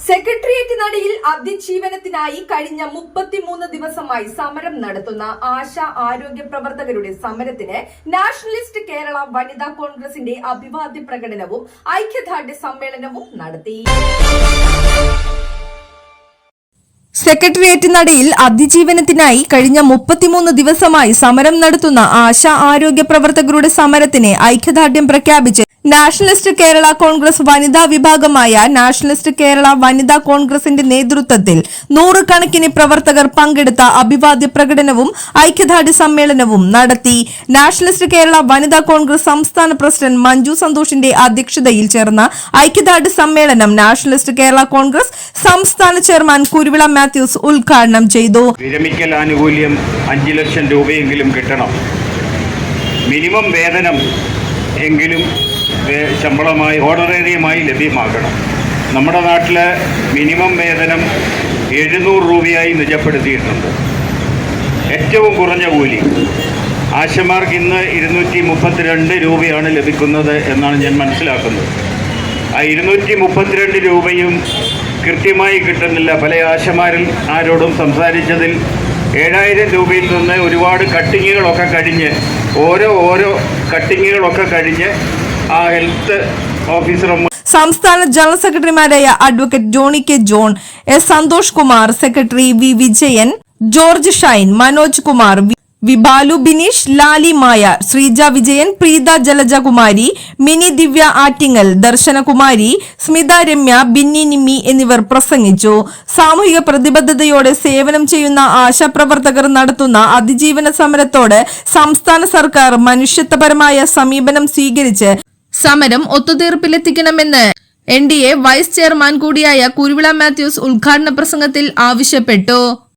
Secretariat നടയിൽ അതിജീവനത്തിനായി കഴിഞ്ഞ മുപ്പത്തിമൂന്ന് ദിവസമായി സമരം നടത്തുന്ന ആശ ആരോഗ്യ പ്രവർത്തകരുടെ സമരത്തിന് നാഷണലിസ്റ്റ് കേരള വനിതാ കോൺഗ്രസിന്റെ അഭിവാദ്യ പ്രകടനവും ഐക്യദാർഢ്യ സമ്മേളനവും നടത്തി. സെക്രട്ടേറിയറ്റ് നടയിൽ അതിജീവനത്തിനായി കഴിഞ്ഞ മുപ്പത്തിമൂന്ന് ദിവസമായി സമരം നടത്തുന്ന ആശ ആരോഗ്യ പ്രവർത്തകരുടെ സമരത്തിന് ഐക്യദാർഢ്യം പ്രഖ്യാപിച്ച് നാഷണലിസ്റ്റ് കേരള കോൺഗ്രസ് വനിതാ വിഭാഗമായ നാഷണലിസ്റ്റ് കേരള വനിതാ കോൺഗ്രസിന്റെ നേതൃത്വത്തിൽ നൂറുകണക്കിന് പ്രവർത്തകർ പങ്കെടുത്ത അഭിവാദ്യ പ്രകടനവും ഐക്യദാർഢ്യ സമ്മേളനവും നടത്തി. നാഷണലിസ്റ്റ് കേരള വനിതാ കോൺഗ്രസ് സംസ്ഥാന പ്രസിഡന്റ് മഞ്ജു സന്തോഷിന്റെ അധ്യക്ഷതയിൽ ചേർന്ന ഐക്യദാർഢ്യ സമ്മേളനം നാഷണലിസ്റ്റ് കേരള കോൺഗ്രസ് സംസ്ഥാന ചെയർമാൻ കുരുവിള മാത്യൂസ് ഉദ്ഘാടനം ചെയ്തു. വിരമിക്കൽ ആനുകൂല്യം ലക്ഷം രൂപയെങ്കിലും കിട്ടണം. മിനിമം വേതനം എങ്കിലും ശമ്പളമായി ഓർഡറേറിയമായി ലഭ്യമാക്കണം നമ്മുടെ നാട്ടിൽ മിനിമം വേതനം എഴുന്നൂറ് രൂപയായി നിജപ്പെടുത്തിയിട്ടുണ്ട്. ഏറ്റവും കുറഞ്ഞ കൂലി. ആശമാർക്ക് ഇന്ന് ഇരുന്നൂറ്റി മുപ്പത്തിരണ്ട് രൂപയാണ് ലഭിക്കുന്നത് എന്നാണ് ഞാൻ മനസ്സിലാക്കുന്നത്. ആ ഇരുന്നൂറ്റി മുപ്പത്തിരണ്ട് രൂപയും കൃത്യമായി കിട്ടുന്നില്ല. പല ആശമാരിൽ ആരോടും സംസാരിച്ചതിൽ ഏഴായിരം രൂപയിൽ നിന്ന് ഒരുപാട് കട്ടിങ്ങുകളൊക്കെ കഴിഞ്ഞ് ഓരോ ഓരോ കട്ടിങ്ങുകളൊക്കെ കഴിഞ്ഞ് ആ ഹെൽത്ത് ഓഫീസറും സംസ്ഥാന ജനറൽ സെക്രട്ടറിമാരായ advocate Johny K John S Santhosh Kumar secretary V Vijayan George Shine Manoj Kumar V- V Bineesh Lali Maya Sreeja Vijayan Preetha Jalajakumari Mini Divya Attingal Darshanakumari Smitha Ramya Binni Nimmi എന്നിവർ പ്രസംഗിച്ചു. സാമൂഹിക പ്രതിബദ്ധതയോടെ സേവനം ചെയ്യുന്ന ആശാപ്രവർത്തകർ നടത്തുന്ന അതിജീവന സമരത്തോട് സംസ്ഥാന സർക്കാർ മനുഷ്യത്വപരമായ സമീപനം സ്വീകരിച്ച് സമരം ഒത്തുതീർപ്പിലെത്തിക്കണമെന്ന് N D A vice chairman കൂടിയായ കുരുവിള മാത്യൂസ് ഉദ്ഘാടന പ്രസംഗത്തിൽ ആവശ്യപ്പെട്ടു